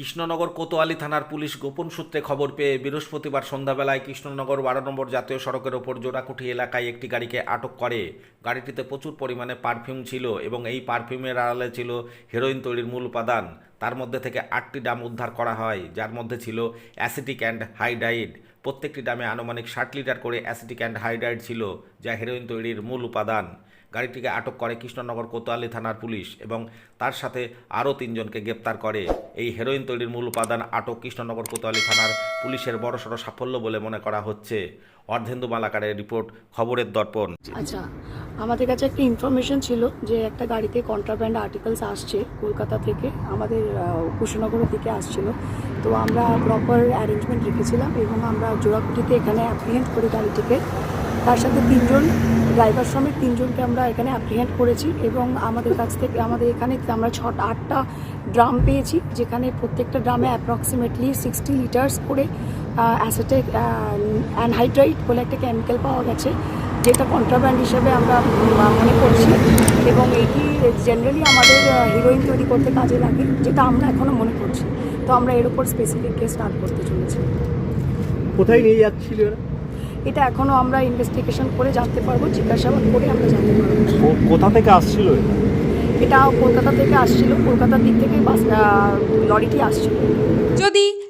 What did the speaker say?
কৃষ্ণনগর কোতোয়ালি থানার পুলিশ গোপন সূত্রে খবর পেয়ে বৃহস্পতিবার সন্ধ্যাবেলায় কৃষ্ণনগর বারো নম্বর জাতীয় সড়কের ওপর জোড়াকুঠি এলাকায় একটি গাড়িকে আটক করে। গাড়িটিতে প্রচুর পরিমাণে পারফিউম ছিল এবং এই পারফিউমের আড়ালে ছিল হেরোইন তৈরির মূল উপাদান। তার মধ্যে থেকে আটটি ডাম উদ্ধার করা হয়, যার মধ্যে ছিল অ্যাসিটিক অ্যান্ড হাইড্রাইড। প্রত্যেকটি ডামে আনুমানিক ষাট লিটার করে অ্যাসিটিক অ্যান্ড হাইড্রাইড ছিল, যা হেরোইন তৈরির মূল উপাদান। গাড়িটিকে আটক করে কৃষ্ণনগর কোতোয়ালি থানার পুলিশ এবং তার সাথে আরও তিনজনকে গ্রেপ্তার করে। এই হেরোইন তৈরির মূল উপাদান আটক কৃষ্ণনগর কোতোয়ালি থানার পুলিশের বড়সড় সাফল্য বলে মনে করা হচ্ছে। অর্ধেন্দু মালাকারের রিপোর্ট, খবরের দর্পণ। আচ্ছা আমাদের কাছে একটা ইনফরমেশন ছিল যে একটা গাড়িতে কন্ট্রাব্যান্ড আর্টিকেলস আসছে কলকাতা থেকে, আমাদের কুশীনগরের দিকে আসছিল। তো আমরা প্রপার অ্যারেঞ্জমেন্ট রেখেছিলাম এবং আমরা জোড়াকুটিতে এখানে অ্যাপ্রিহেন্ড করি গাড়িটিকে। তার সাথে তিনজন ড্রাইভার সমেত তিনজনকে আমরা এখানে অ্যাপ্রিহেন্ড করেছি এবং আমাদের কাছ থেকে, আমাদের এখানে আমরা ছটা, আটটা ড্রাম পেয়েছি, যেখানে প্রত্যেকটা ড্রামে অ্যাপ্রক্সিমেটলি সিক্সটি লিটার্স করে অ্যাসেটেক অ্যানহাইড্রাইট বলে একটা কেমিক্যাল পাওয়া গেছে। যেটা কন্ট্রাব্যান্ড হিসেবে আমরা মনে করছি এবং এটি জেনারেলি আমাদের হিরোইন তৈরি করতে কাজে লাগে যেটা আমরা এখনও মনে করছি। তো আমরা এর উপর স্পেসিফিক কেস স্টার্ট করতে চলেছি। কোথায় নিয়ে যাচ্ছিল এটা এখনও আমরা ইনভেস্টিগেশন করে জানতে পারব জিজ্ঞাসাবাদ করে আমরা জানতে পারব। ও- কোথা থেকে আসছিল এটা? এটা কলকাতা থেকে আসছিল কলকাতার দিক থেকে বাস লরিটি আসছিল। যদি